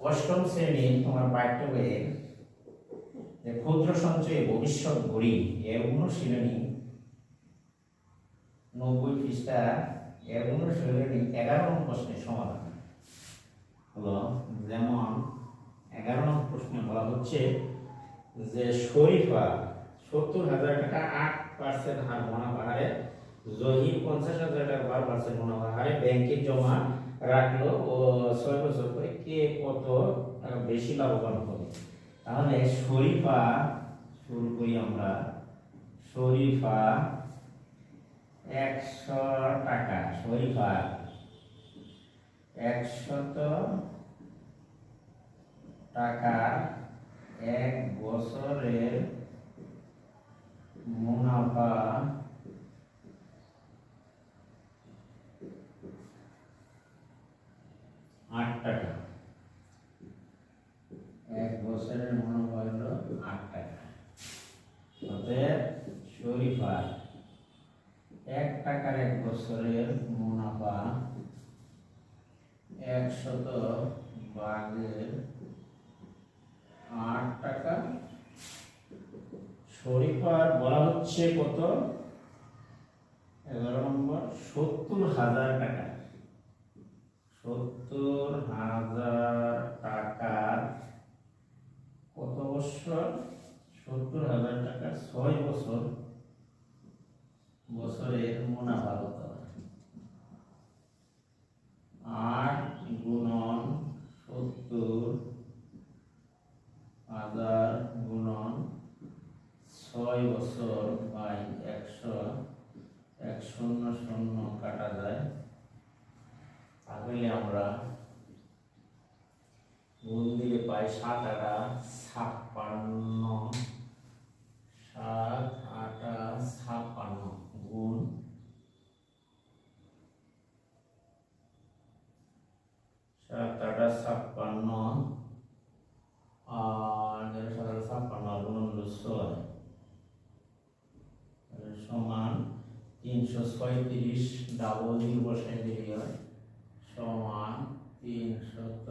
অষ্টম শ্রেণি তোমার পাঠ্য বইয়ের যে ক্ষুদ্র সঞ্চয়ে ভবিষ্যৎ গড়ি এর অনুশীলনী নব্বই পৃষ্ঠা এর অনুশীলনী এগারো নং প্রশ্নের সমাধান। হলো, যেমন এগারো নং প্রশ্নে বলা হচ্ছে যে শরীফা সত্তর হাজার টাকা আট পার্সেন্ট হার মুনাফা হারে জহির পঞ্চাশ হাজার টাকা বারো পার্সেন্ট মুনাফা হারে ব্যাংকে জমা রাখল ও ছয় বছর পরে কে কত টাকা বেশি লাভবান হবে? তাহলে শরীফা শুরু করি আমরা। শরীফা একশো টাকা, শরীফা একশত টাকা এক বছরের মুনাফা আট টাকা। এক বছরের মুনাফা হলো আট টাকা। অতএব শরীফার এক টাকার এক বছরের মুনাফা একশত ভাগের আট টাকা। শরীফার বলা হচ্ছে কত? এগারো নম্বর, সত্তর হাজার টাকা। সত্তর হাজার টাকার কত বছর সত্তর হাজার টাকার ছয় বছর বছরের মুনাফা কত আট গুণন সত্তর হাজার গুণন ছয় বছর বাই একশো এক শূন্য শূন্য কাটা যায় তাহলে আমরা গুণ দিলে পাই সাত আটা ছাপ্পান্ন সাত আটা ছাপ্পান্ন গুণ সাত আটা ছাপ্পান্ন আর সাত আটা ছাপ্পান্ন গুণ ছয় সমান তিনশো ছয়ত্রিশ ডাবল জিরো বসাই দিলে হয় সমান তিনশত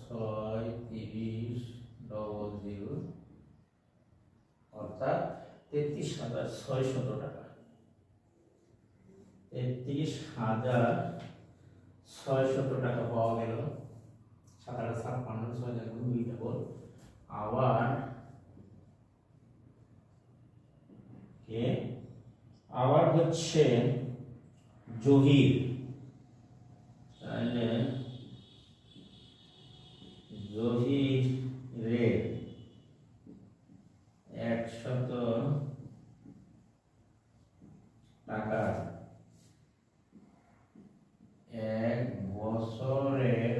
ছয়ত্রিশ ডবল জিরো অর্থাৎ তেত্রিশ হাজার ছয়শত টাকা। তেত্রিশ হাজার টাকা পাওয়া গেল। সাত ছয় হাজার দুই ডবল আবার কে? আবার হচ্ছে জহির। তাহলে জহিরের একশত টাকা এক বছরের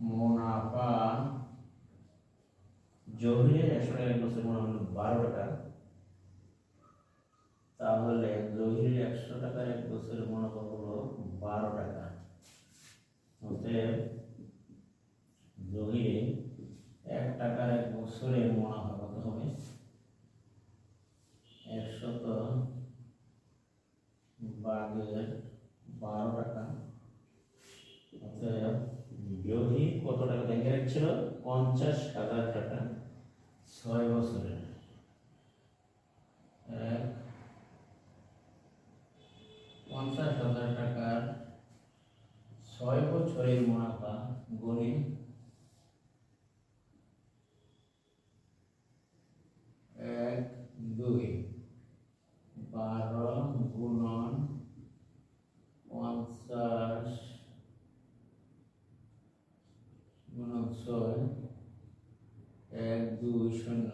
মুনাফা জহিরের একশো টাকা মুনাফা হলো বারো টাকা তাহলে জহির একশো টাকার এক বছরের মুনাফা হলো বারো টাকা। অতএব জহিরে এক টাকার এক বছরের মুনাফা কত হবে। একশত বাগের বারো টাকা। অতএব জহি কত টাকা ব্যাংকে রাখছিল? পঞ্চাশ হাজার টাকা। ছয় বছরের। এক, পঞ্চাশ হাজার টাকার ছয় বছরের মুনাফা গণে এক, দুই, বারো গুণন পঞ্চাশ গুণন ছয় এক, দুই, শূন্য।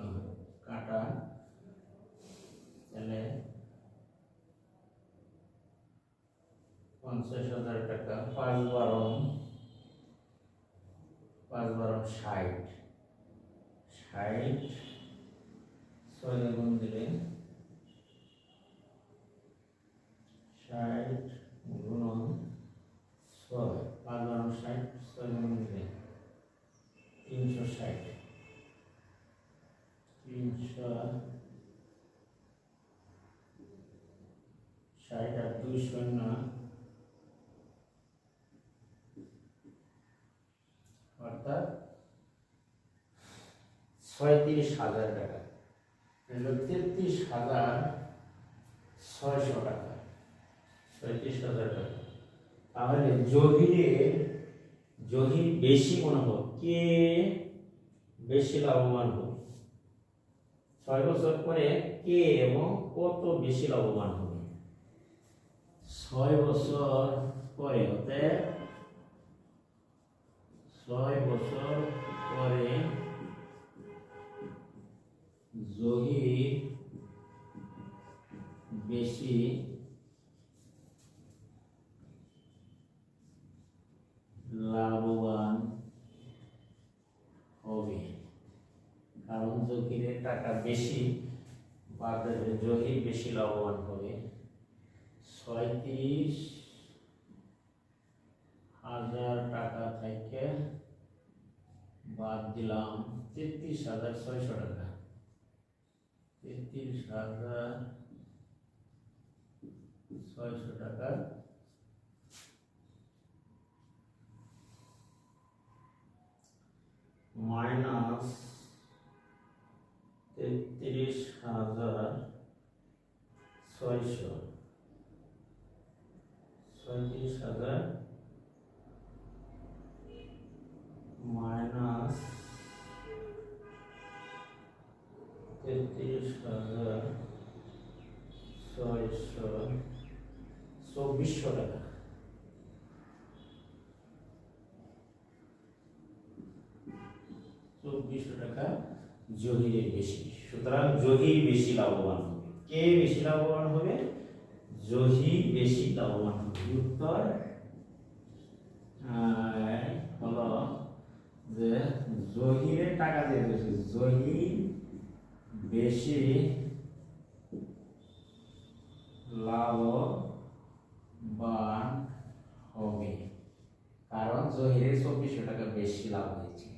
কাটা। তাহলে পঞ্চাশ হাজার টাকা, পাঁচ বারো পাঁচ বারো ষাট। ষাট ছয় গুণ দিলে ষাট গুণন ছয়। পাঁচ বারো ষাট ছয় গুণ দুই শূন্য অর্থাৎ ছয়ত্রিশ হাজার টাকা। হলো তেত্রিশ হাজার ছয়শো টাকা। ছয়ত্রিশ হাজার টাকা। তাহলে জহিরের জহির বেশি মনে হোক, কে বেশি লাভবান হোক? ছয় বছর পরে কে এবং কত বেশি লাভবান হবে? ছয় বছর পরে হতে ছয় বছর পরে জহির বেশি লাভবান হবে। কারণ জহিরের টাকা বেশি বা জহির বেশি লাভবান হবে। ছয়ত্রিশ হাজার টাকা থেকে বাদ দিলাম তেত্রিশ হাজার ছয়শো টাকা। তেত্রিশ হাজার ছয়শো টাকা মাইনাস তেত্রিশ হাজার ছয়শো ছয়ত্রিশ হাজার মাইনাস তেত্রিশ টাকা। চব্বিশশো টাকা জহিরের বেশি। সুতরাং জহির বেশি লাভবান কে বেশি লাভবান হবে? জহি বেশি লাভবান হবে। উত্তর হলো যে জহিরের টাকা দিয়ে জহির বেশি লাভবান হবে। কারণ জহিরের চব্বিশশো টাকা বেশি লাভ হয়েছে।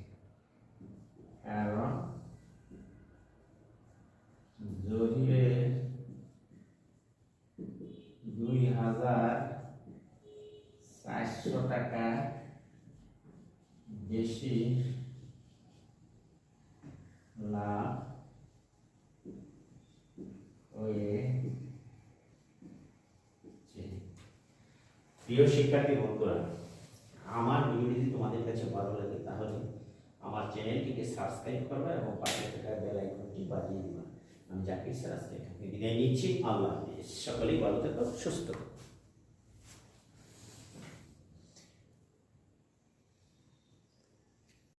কারণ জহিরের দুই হাজার চারশো টাকা বেশি লাভ প্রিয় শিক্ষার্থী বন্ধুরা, আমার ভিডিও যদি তোমাদের কাছে ভালো লাগে, তাহলে আমার চ্যানেলটিকে সাবস্ক্রাইব করবে এবং পাশে থাকা বেল আইকনটি বাজিয়ে দিবা। আমি জাকির স্যার বিদায় নিচ্ছি। আল্লাহ সকলেই ভালো থাকো, সুস্থ